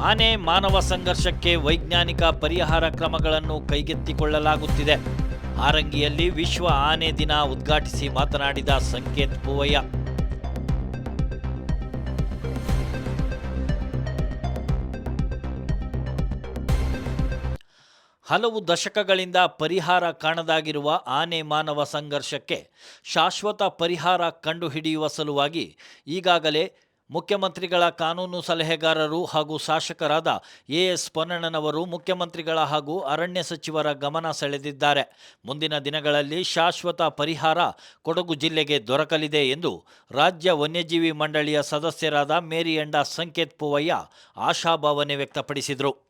ಆನೆ ಮಾನವ ಸಂಘರ್ಷಕ್ಕೆ ವೈಜ್ಞಾನಿಕ ಪರಿಹಾರ ಕ್ರಮಗಳನ್ನು ಕೈಗೆತ್ತಿಕೊಳ್ಳಲಾಗುತ್ತಿದೆ. ಹಾರಂಗಿಯಲ್ಲಿ ವಿಶ್ವ ಆನೆ ದಿನ ಉದ್ಘಾಟಿಸಿ ಮಾತನಾಡಿದ ಸಂಕೇತ್ ಪೂವಯ್ಯ. ಹಲವು ದಶಕಗಳಿಂದ ಪರಿಹಾರ ಕಾಣದಾಗಿರುವ ಆನೆ ಮಾನವ ಸಂಘರ್ಷಕ್ಕೆ ಶಾಶ್ವತ ಪರಿಹಾರ ಕಂಡುಹಿಡಿಯುವ ಸಲುವಾಗಿ ಈಗಾಗಲೇ ಮುಖ್ಯಮಂತ್ರಿಗಳ ಕಾನೂನು ಸಲಹೆಗಾರರು ಹಾಗೂ ಶಾಸಕರಾದ ಎ ಎಸ್ ಪೊನ್ನಣ್ಣನವರು ಮುಖ್ಯಮಂತ್ರಿಗಳ ಹಾಗೂ ಅರಣ್ಯ ಸಚಿವರ ಗಮನ ಸೆಳೆದಿದ್ದಾರೆ. ಮುಂದಿನ ದಿನಗಳಲ್ಲಿ ಶಾಶ್ವತ ಪರಿಹಾರ ಕೊಡಗು ಜಿಲ್ಲೆಗೆ ದೊರಕಲಿದೆ ಎಂದು ರಾಜ್ಯ ವನ್ಯಜೀವಿ ಮಂಡಳಿಯ ಸದಸ್ಯರಾದ ಮೇರಿಯಂಡ ಸಂಕೇತ್ ಪೂವಯ್ಯ ಆಶಾಭಾವನೆ ವ್ಯಕ್ತಪಡಿಸಿದರು.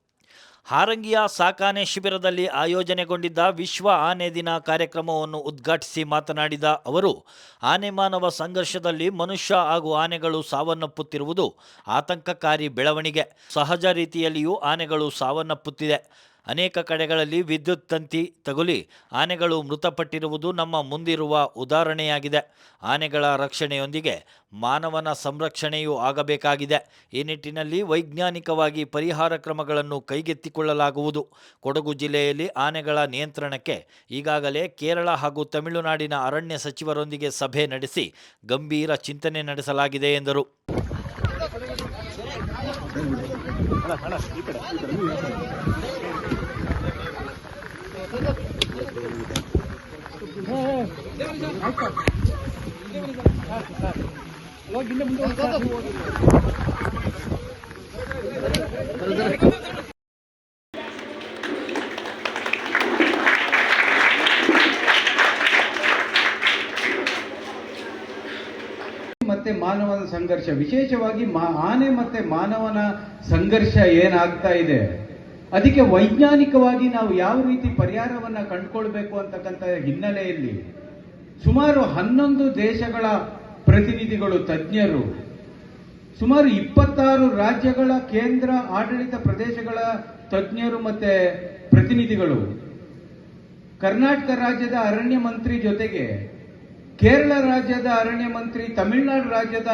ಹಾರಂಗಿಯ ಸಾಕಾನೆ ಶಿಬಿರದಲ್ಲಿ ಆಯೋಜನೆಗೊಂಡಿದ್ದ ವಿಶ್ವ ಆನೆ ದಿನ ಕಾರ್ಯಕ್ರಮವನ್ನು ಉದ್ಘಾಟಿಸಿ ಮಾತನಾಡಿದ ಅವರು, ಆನೆ ಮಾನವ ಸಂಘರ್ಷದಲ್ಲಿ ಮನುಷ್ಯ ಹಾಗೂ ಆನೆಗಳು ಸಾವನ್ನಪ್ಪುತ್ತಿರುವುದು ಆತಂಕಕಾರಿ ಬೆಳವಣಿಗೆ. ಸಹಜ ರೀತಿಯಲ್ಲಿಯೂ ಆನೆಗಳು ಸಾವನ್ನಪ್ಪುತ್ತಿದೆ. ಅನೇಕ ಕಡೆಗಳಲ್ಲಿ ವಿದ್ಯುತ್ ತಂತಿ ತಗುಲಿ ಆನೆಗಳು ಮೃತಪಟ್ಟಿರುವುದು ನಮ್ಮ ಮುಂದಿರುವ ಉದಾಹರಣೆಯಾಗಿದೆ. ಆನೆಗಳ ರಕ್ಷಣೆಯೊಂದಿಗೆ ಮಾನವನ ಸಂರಕ್ಷಣೆಯೂ ಆಗಬೇಕಾಗಿದೆ. ಈ ನಿಟ್ಟಿನಲ್ಲಿ ವೈಜ್ಞಾನಿಕವಾಗಿ ಪರಿಹಾರ ಕ್ರಮಗಳನ್ನು ಕೈಗೆತ್ತಿಕೊಳ್ಳಲಾಗುವುದು. ಕೊಡಗು ಜಿಲ್ಲೆಯಲ್ಲಿ ಆನೆಗಳ ನಿಯಂತ್ರಣಕ್ಕೆ ಈಗಾಗಲೇ ಕೇರಳ ಹಾಗೂ ತಮಿಳುನಾಡಿನ ಅರಣ್ಯ ಸಚಿವರೊಂದಿಗೆ ಸಭೆ ನಡೆಸಿ ಗಂಭೀರ ಚಿಂತನೆ ನಡೆಸಲಾಗಿದೆ ಎಂದರು. ಮತ್ತೆ ಮಾನವನ ಸಂಘರ್ಷ. ವಿಶೇಷವಾಗಿ ಆನೆ ಮತ್ತೆ ಮಾನವನ ಸಂಘರ್ಷ ಏನಾಗ್ತಾ ಇದೆ? ಅದಕ್ಕೆ ವೈಜ್ಞಾನಿಕವಾಗಿ ನಾವು ಯಾವ ರೀತಿ ಪರಿಹಾರವನ್ನು ಕಂಡುಕೊಳ್ಬೇಕು ಅಂತಕ್ಕಂಥ ಹಿನ್ನೆಲೆಯಲ್ಲಿ ಸುಮಾರು ಹನ್ನೊಂದು ದೇಶಗಳ ಪ್ರತಿನಿಧಿಗಳು, ತಜ್ಞರು, ಸುಮಾರು ಇಪ್ಪತ್ತಾರು ರಾಜ್ಯಗಳ ಕೇಂದ್ರ ಆಡಳಿತ ಪ್ರದೇಶಗಳ ತಜ್ಞರು ಮತ್ತೆ ಪ್ರತಿನಿಧಿಗಳು. ಕರ್ನಾಟಕ ರಾಜ್ಯದ ಅರಣ್ಯ ಮಂತ್ರಿ ಜೊತೆಗೆ ಕೇರಳ ರಾಜ್ಯದ ಅರಣ್ಯ ಮಂತ್ರಿ, ತಮಿಳುನಾಡು ರಾಜ್ಯದ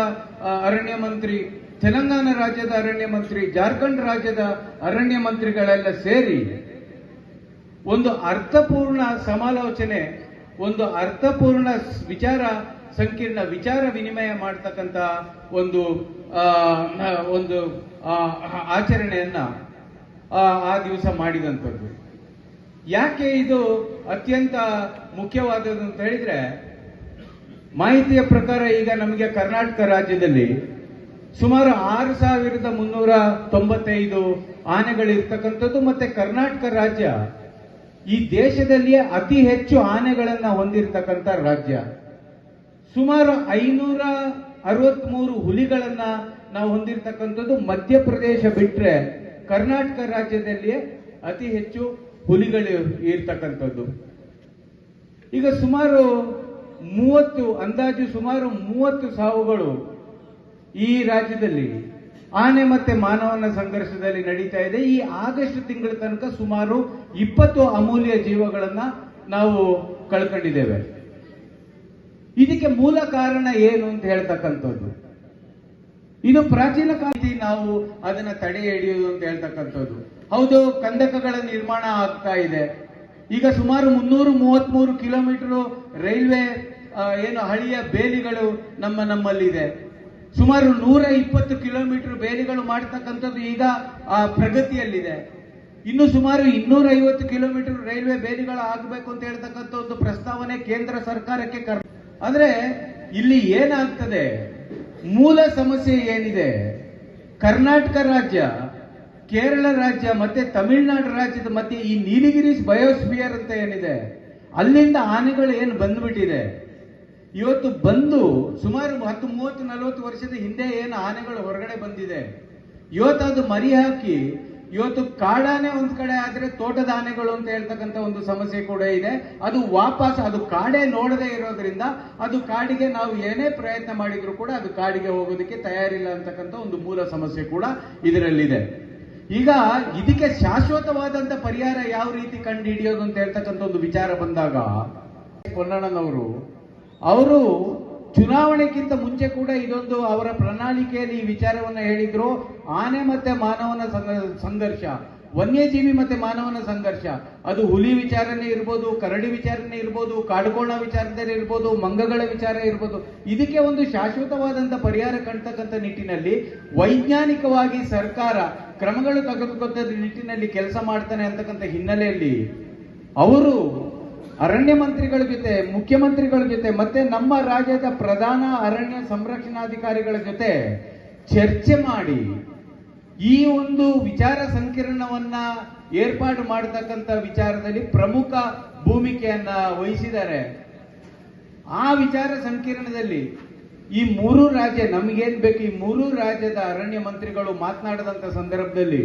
ಅರಣ್ಯ ಮಂತ್ರಿ ತೆಲಂಗಾಣ ರಾಜ್ಯದ ಅರಣ್ಯ ಮಂತ್ರಿ, ಜಾರ್ಖಂಡ್ ರಾಜ್ಯದ ಅರಣ್ಯ ಮಂತ್ರಿಗಳೆಲ್ಲ ಸೇರಿ ಒಂದು ಅರ್ಥಪೂರ್ಣ ಸಮಾಲೋಚನೆ, ಒಂದು ಅರ್ಥಪೂರ್ಣ ವಿಚಾರ, ಸಂಕೀರ್ಣ ವಿಚಾರ ವಿನಿಮಯ ಮಾಡತಕ್ಕಂತ ಒಂದು ಒಂದು ಆಚರಣೆಯನ್ನ ಆ ದಿವಸ ಮಾಡಿದಂಥದ್ದು. ಯಾಕೆ ಇದು ಅತ್ಯಂತ ಮುಖ್ಯವಾದದ್ದು ಅಂತ ಹೇಳಿದ್ರೆ, ಮಾಹಿತಿಯ ಪ್ರಕಾರ ಈಗ ನಮಗೆ ಕರ್ನಾಟಕ ರಾಜ್ಯದಲ್ಲಿ ಸುಮಾರು ಆರು ಸಾವಿರದ ಮುನ್ನೂರ ತೊಂಬತ್ತೈದು ಆನೆಗಳಿರ್ತಕ್ಕಂಥದ್ದು ಮತ್ತೆ ಕರ್ನಾಟಕ ರಾಜ್ಯ. ಈ ದೇಶದಲ್ಲಿಯೇ ಅತಿ ಹೆಚ್ಚು ಆನೆಗಳನ್ನ ಹೊಂದಿರತಕ್ಕಂಥ ರಾಜ್ಯ. ಸುಮಾರು ಐನೂರ ಅರವತ್ಮೂರು ಹುಲಿಗಳನ್ನ ನಾವು ಹೊಂದಿರತಕ್ಕಂಥದ್ದು ಮಧ್ಯಪ್ರದೇಶ ಬಿಟ್ರೆ ಕರ್ನಾಟಕ ರಾಜ್ಯದಲ್ಲಿಯೇ ಅತಿ ಹೆಚ್ಚು ಹುಲಿಗಳು ಇರ್ತಕ್ಕಂಥದ್ದು. ಈಗ ಸುಮಾರು ಮೂವತ್ತು, ಅಂದಾಜು ಸುಮಾರು ಮೂವತ್ತು ಸಾವುಗಳು ಈ ರಾಜ್ಯದಲ್ಲಿ ಆನೆ ಮತ್ತೆ ಮಾನವನ ಸಂಘರ್ಷದಲ್ಲಿ ನಡೀತಾ ಇದೆ. ಈ ಆಗಸ್ಟ್ ತಿಂಗಳ ತನಕ ಸುಮಾರು ಇಪ್ಪತ್ತು ಅಮೂಲ್ಯ ಜೀವಗಳನ್ನ ನಾವು ಕಳ್ಕೊಂಡಿದ್ದೇವೆ. ಇದಕ್ಕೆ ಮೂಲ ಕಾರಣ ಏನು ಅಂತ ಹೇಳ್ತಕ್ಕಂಥದ್ದು. ಇದು ಪ್ರಾಚೀನ ಕಾಲದಲ್ಲಿ ನಾವು ಅದನ್ನ ತಡೆ ಹಿಡಿಯೋದು ಅಂತ ಹೇಳ್ತಕ್ಕಂಥದ್ದು. ಹೌದು, ಕಂದಕಗಳ ನಿರ್ಮಾಣ ಆಗ್ತಾ ಇದೆ. ಈಗ ಸುಮಾರು ಮುನ್ನೂರು, ಮೂವತ್ಮೂರು ಕಿಲೋಮೀಟರ್ ರೈಲ್ವೆ ಏನು ಹಳಿಯ ಬೇಲಿಗಳು ನಮ್ಮ ನಮ್ಮಲ್ಲಿದೆ. ಸುಮಾರು ನೂರ ಇಪ್ಪತ್ತು ಕಿಲೋಮೀಟರ್ ಬೇಲಿಗಳು ಮಾಡತಕ್ಕಂಥದ್ದು ಈಗ ಆ, ಪ್ರಗತಿಯಲ್ಲಿದೆ. ಇನ್ನು ಸುಮಾರು ಇನ್ನೂರ ಐವತ್ತು ಕಿಲೋಮೀಟರ್ ರೈಲ್ವೆ ಬೇಲಿಗಳು ಆಗಬೇಕು ಅಂತ ಹೇಳ್ತಕ್ಕಂಥ ಒಂದು ಪ್ರಸ್ತಾವನೆ ಕೇಂದ್ರ ಸರ್ಕಾರಕ್ಕೆ ಕರ್ ಆದ್ರೆ ಇಲ್ಲಿ ಏನಾಗ್ತದೆ? ಮೂಲ ಸಮಸ್ಯೆ ಏನಿದೆ? ಕರ್ನಾಟಕ ರಾಜ್ಯ ಕೇರಳ ರಾಜ್ಯ ಮತ್ತೆ ತಮಿಳುನಾಡು ರಾಜ್ಯದ ಮತ್ತೆ ಈ ನೀಲಗಿರೀಸ್ ಬಯೋಸ್ಫಿಯರ್ ಅಂತ ಏನಿದೆ? ಅಲ್ಲಿಂದ ಆನೆಗಳು ಏನು ಬಂದ್ಬಿಟ್ಟಿದೆ? ಇವತ್ತು ಬಂದು ಸುಮಾರು ಹತ್ತು ಮೂವತ್ತು ನಲವತ್ತು ವರ್ಷದ ಹಿಂದೆ ಏನು ಆನೆಗಳು ಹೊರಗಡೆ ಬಂದಿದೆ. ಇವತ್ತು ಅದು ಮರಿ ಹಾಕಿ, ಇವತ್ತು ಕಾಡಾನೆ ಒಂದ್ ಕಡೆ ಆದ್ರೆ ತೋಟದ ಆನೆಗಳು ಅಂತ ಹೇಳ್ತಕ್ಕಂಥ ಒಂದು ಸಮಸ್ಯೆ ಕೂಡ ಇದೆ. ಅದು ವಾಪಸ್, ಅದು ಕಾಡೇ ನೋಡದೇ ಇರೋದ್ರಿಂದ ಅದು ಕಾಡಿಗೆ ನಾವು ಏನೇ ಪ್ರಯತ್ನ ಮಾಡಿದ್ರು ಕೂಡ ಅದು ಕಾಡಿಗೆ ಹೋಗೋದಕ್ಕೆ ತಯಾರಿಲ್ಲ ಅಂತಕ್ಕಂಥ ಒಂದು ಮೂಲ ಸಮಸ್ಯೆ ಕೂಡ ಇದರಲ್ಲಿದೆ. ಈಗ ಇದಕ್ಕೆ ಶಾಶ್ವತವಾದಂತ ಪರಿಹಾರ ಯಾವ ರೀತಿ ಕಂಡು ಹಿಡಿಯೋದು ಅಂತ ಹೇಳ್ತಕ್ಕಂಥ ಒಂದು ವಿಚಾರ ಬಂದಾಗ, ಪೊನ್ನಣ್ಣನವರು ಅವರು ಚುನಾವಣೆಗಿಂತ ಮುಂಚೆ ಕೂಡ ಇದೊಂದು ಅವರ ಪ್ರಣಾಳಿಕೆಯಲ್ಲಿ ಈ ವಿಚಾರವನ್ನ ಹೇಳಿದ್ರು. ಆನೆ ಮತ್ತೆ ಮಾನವನ ಸಂಘರ್ಷ. ವನ್ಯಜೀವಿ ಮತ್ತೆ ಮಾನವನ ಸಂಘರ್ಷ. ಅದು ಹುಲಿ ವಿಚಾರನೆ ಇರ್ಬೋದು, ಕರಡಿ ವಿಚಾರನೆ ಇರ್ಬೋದು ಕಾಡುಕೋಣ ವಿಚಾರದಲ್ಲಿ ಇರ್ಬೋದು, ಮಂಗಗಳ ವಿಚಾರ ಇರ್ಬೋದು. ಇದಕ್ಕೆ ಒಂದು ಶಾಶ್ವತವಾದಂತ ಪರಿಹಾರ ಕಾಣ್ತಕ್ಕಂಥ ನಿಟ್ಟಿನಲ್ಲಿ ವೈಜ್ಞಾನಿಕವಾಗಿ ಸರ್ಕಾರ ಕ್ರಮಗಳು ತೆಗೆದುಕೊಂಡ ನಿಟ್ಟಿನಲ್ಲಿ ಕೆಲಸ ಮಾಡ್ತಾನೆ ಅಂತಕ್ಕಂಥ ಹಿನ್ನೆಲೆಯಲ್ಲಿ ಅವರು ಅರಣ್ಯ ಮಂತ್ರಿಗಳ ಜೊತೆ, ಮುಖ್ಯಮಂತ್ರಿಗಳ ಜೊತೆ, ಮತ್ತೆ ನಮ್ಮ ರಾಜ್ಯದ ಪ್ರಧಾನ ಅರಣ್ಯ ಸಂರಕ್ಷಣಾಧಿಕಾರಿಗಳ ಜೊತೆ ಚರ್ಚೆ ಮಾಡಿ ಈ ಒಂದು ವಿಚಾರ ಸಂಕಿರಣವನ್ನ ಏರ್ಪಾಡು ಮಾಡತಕ್ಕಂತ ವಿಚಾರದಲ್ಲಿ ಪ್ರಮುಖ ಭೂಮಿಕೆಯನ್ನ ವಹಿಸಿದ್ದಾರೆ. ಆ ವಿಚಾರ ಸಂಕಿರಣದಲ್ಲಿ ಈ ಮೂರು ರಾಜ್ಯ, ನಮಗೇನ್ ಬೇಕು? ಈ ಮೂರು ರಾಜ್ಯದ ಅರಣ್ಯ ಮಂತ್ರಿಗಳು ಮಾತನಾಡದಂತ ಸಂದರ್ಭದಲ್ಲಿ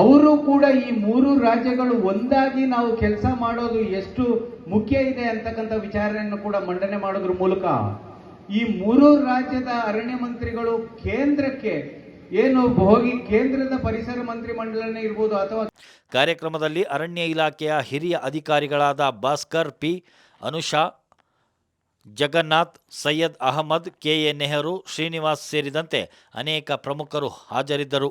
ಅವರು ಕೂಡ ಈ ಮೂರು ರಾಜ್ಯಗಳು ಒಂದಾಗಿ ನಾವು ಕೆಲಸ ಮಾಡೋದು ಎಷ್ಟು ಮುಖ್ಯ ಇದೆ ಅಂತಕ್ಕಂಥ ವಿಚಾರಣೆಯನ್ನು ಕೂಡ ಮಂಡನೆ ಮಾಡೋದ್ರ ಮೂಲಕ ಈ ಮೂರು ರಾಜ್ಯದ ಅರಣ್ಯ ಮಂತ್ರಿಗಳು ಕೇಂದ್ರಕ್ಕೆ ಏನು ಹೋಗಿ ಕೇಂದ್ರದ ಪರಿಸರ ಮಂತ್ರಿ ಮಂಡಲನೇ ಇರ್ಬೋದು ಅಥವಾ ಕಾರ್ಯಕ್ರಮದಲ್ಲಿ ಅರಣ್ಯ ಇಲಾಖೆಯ ಹಿರಿಯ ಅಧಿಕಾರಿಗಳಾದ ಭಾಸ್ಕರ್ ಪಿ. ಅನುಷಾ, ಜಗನ್ನಾಥ್, ಸೈಯದ್ ಅಹಮದ್ ಕೆಎ ನೆಹರು, ಶ್ರೀನಿವಾಸ್ ಸೇರಿದಂತೆ ಅನೇಕ ಪ್ರಮುಖರು ಹಾಜರಿದ್ದರು.